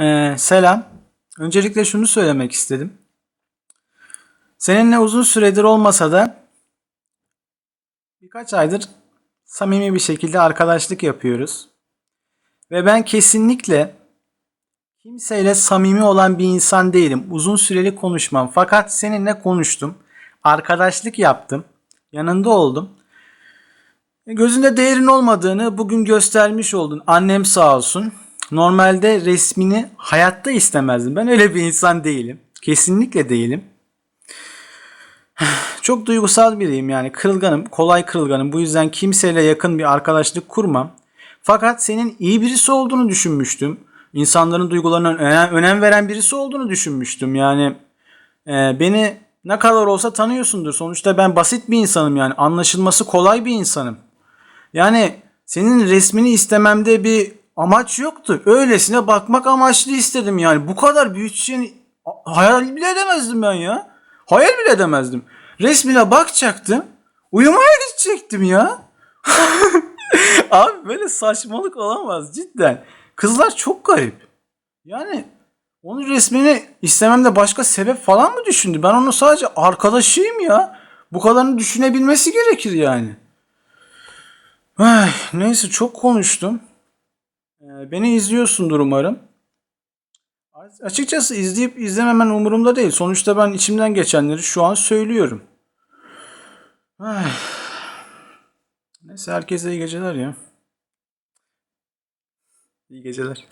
Ee, selam. Öncelikle şunu söylemek istedim. Seninle uzun süredir olmasa da birkaç aydır samimi bir şekilde arkadaşlık yapıyoruz. Ve ben kesinlikle kimseyle samimi olan bir insan değilim. Uzun süreli konuşmam. Fakat seninle konuştum. Arkadaşlık yaptım. Yanında oldum. Gözünde değerin olmadığını bugün göstermiş oldun. Annem sağ olsun. Normalde resmini hayatta istemezdim. Ben öyle bir insan değilim. Kesinlikle değilim. Çok duygusal biriyim yani. Kırılganım, kolay kırılganım. Bu yüzden kimseyle yakın bir arkadaşlık kurmam. Fakat senin iyi birisi olduğunu düşünmüştüm. İnsanların duygularına önem, önem veren birisi olduğunu düşünmüştüm. Yani e, beni ne kadar olsa tanıyorsundur. Sonuçta ben basit bir insanım yani. Anlaşılması kolay bir insanım. Yani senin resmini istememde bir amaç yoktu. Öylesine bakmak amaçlı istedim yani. Bu kadar büyüteceğini hayal bile edemezdim ben ya. Hayal bile edemezdim. Resmine bakacaktım. Uyumaya gidecektim ya. Abi böyle saçmalık olamaz cidden. Kızlar çok garip. Yani onun resmini istememde başka sebep falan mı düşündü? Ben onun sadece arkadaşıyım ya. Bu kadarını düşünebilmesi gerekir yani. Ay, neyse çok konuştum. Ee, beni izliyorsundur umarım. Açıkçası izleyip izlememen umurumda değil. Sonuçta ben içimden geçenleri şu an söylüyorum. Neyse herkese iyi geceler ya. İyi geceler.